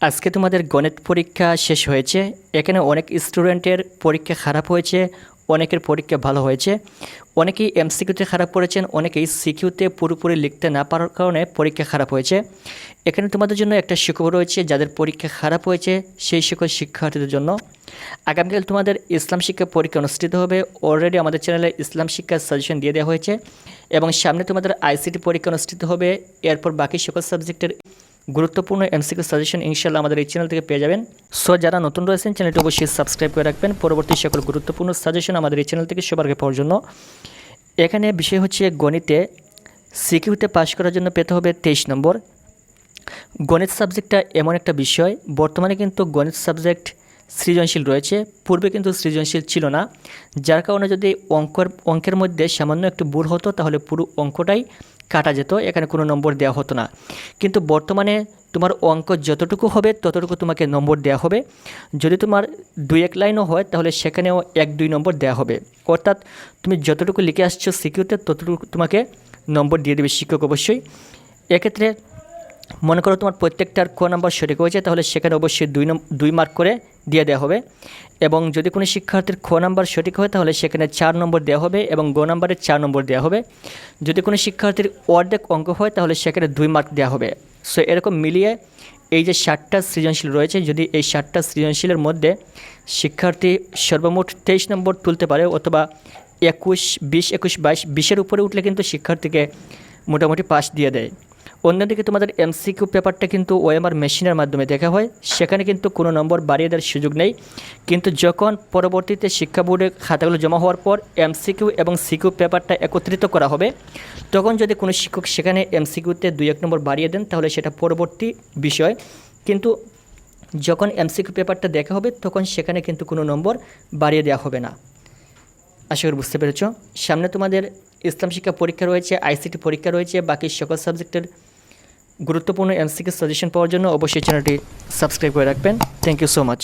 আজকে তোমাদের গণিত পরীক্ষা শেষ হয়েছে। এখানে অনেক স্টুডেন্টের পরীক্ষা খারাপ হয়েছে, অনেকের পরীক্ষা ভালো হয়েছে। অনেকেই এমসিকিউতে খারাপ করেছেন অনেকেই সিকিউতে পুরোপুরি লিখতে না পারার কারণে পরীক্ষা খারাপ হয়েছে। এখানে তোমাদের জন্য একটা সুখবর রয়েছে, যাদের পরীক্ষা খারাপ হয়েছে, সেই সকল শিক্ষার্থীদের জন্য। আগামীকাল তোমাদের ইসলাম শিক্ষা পরীক্ষা অনুষ্ঠিত হবে। অলরেডি আমাদের চ্যানেলে ইসলাম শিক্ষার সাজেশন দিয়ে দেওয়া হয়েছে। এবং সামনে তোমাদের আইসিটি পরীক্ষা অনুষ্ঠিত হবে। এরপর বাকি সকল সাবজেক্টের গুরুত্বপূর্ণ এমসিকিউ সাজেশন ইনশাল্লাহ আমাদের এই চ্যানেল থেকে পেয়ে যাবেন। সো যারা নতুন রয়েছেন চ্যানেলটি অবশ্যই সাবস্ক্রাইব করে রাখবেন। পরবর্তী সকল গুরুত্বপূর্ণ সাজেশন আমাদের এই চ্যানেল থেকে সবার আগে পাওয়ার জন্য। এখানে বিষয় হচ্ছে গণিতে সিকিউতে পাশ করার জন্য পেতে হবে তেইশ নম্বর। গণিত সাবজেক্টটা এমন একটা বিষয়, বর্তমানে কিন্তু গণিত সাবজেক্ট সৃজনশীল রয়েছে। পূর্বে কিন্তু সৃজনশীল ছিল না। যার কারণে যদি অঙ্কর, অঙ্কের মধ্যে সামান্য একটু ভুল হতো, তাহলে পুরো অঙ্কটাই কাটা যেত। এখানে কোনো নম্বর দেওয়া হতো না। কিন্তু বর্তমানে তোমার অঙ্ক যতটুকু হবে, ততটুকু তোমাকে নম্বর দেওয়া হবে। যদি তোমার দুই এক লাইনও হয়, তাহলে সেখানেও এক দুই নম্বর দেওয়া হবে। অর্থাৎ তুমি যতটুকু লিখে আসছো সিকিউতে ততটুকু তোমাকে নম্বর দিয়ে দেবে শিক্ষক অবশ্যই। এক্ষেত্রে মনে করো তোমার প্রত্যেকটার ক নাম্বার সঠিক হয়েছে, তাহলে সেখানে অবশ্যই দুই দুই মার্ক করে দিয়ে দেওয়া হবে। এবং যদি কোনো শিক্ষার্থীর খ নাম্বার সঠিক হয়, তাহলে সেখানে চার নম্বর দেওয়া হবে এবং গ নাম্বারে চার নম্বর দেওয়া হবে। যদি কোনো শিক্ষার্থীর অর্ধেক অঙ্ক হয়, তাহলে সেখানে দুই মার্ক দেওয়া হবে। সো এরকম মিলিয়ে এই যে ষাটটা সৃজনশীল রয়েছে, যদি এই ষাটটা সৃজনশীলের মধ্যে শিক্ষার্থী সর্বমোট তেইশ নম্বর তুলতে পারে অথবা একুশ, বিশ, একুশ, বাইশ, বিশের উপরে উঠলে কিন্তু শিক্ষার্থীকে মোটামুটি পাস দিয়ে দেয়। অন্যদিকে তোমাদের এমসিকিউ পেপারটা কিন্তু ওএমআর মেশিনের মাধ্যমে দেখা হয়। সেখানে কিন্তু কোনো নম্বর বাড়িয়ে দেওয়ার সুযোগ নেই। কিন্তু যখন পরবর্তীতে শিক্ষা বোর্ডে খাতাগুলো জমা হওয়ার পর এমসিকিউ এবং সিকিউ পেপারটা একত্রিত করা হবে, তখন যদি কোনো শিক্ষক সেখানে এমসিকিউতে দুই এক নম্বর বাড়িয়ে দেন, তাহলে সেটা পরবর্তী বিষয়। কিন্তু যখন এমসিকিউ পেপারটা দেখা হবে, তখন সেখানে কিন্তু কোনো নম্বর বাড়িয়ে দেওয়া হবে না। আশা করি বুঝতে পেরেছ। সামনে তোমাদের ইসলাম শিক্ষা পরীক্ষা রয়েছে, আইসিটি পরীক্ষা রয়েছে, বাকি সকল সাবজেক্টের গুরুত্বপূর্ণ এমসিকে সাজেশন পাওয়ার জন্য অবশ্যই চ্যানেলটি সাবস্ক্রাইব করে রাখবেন। Thank you so much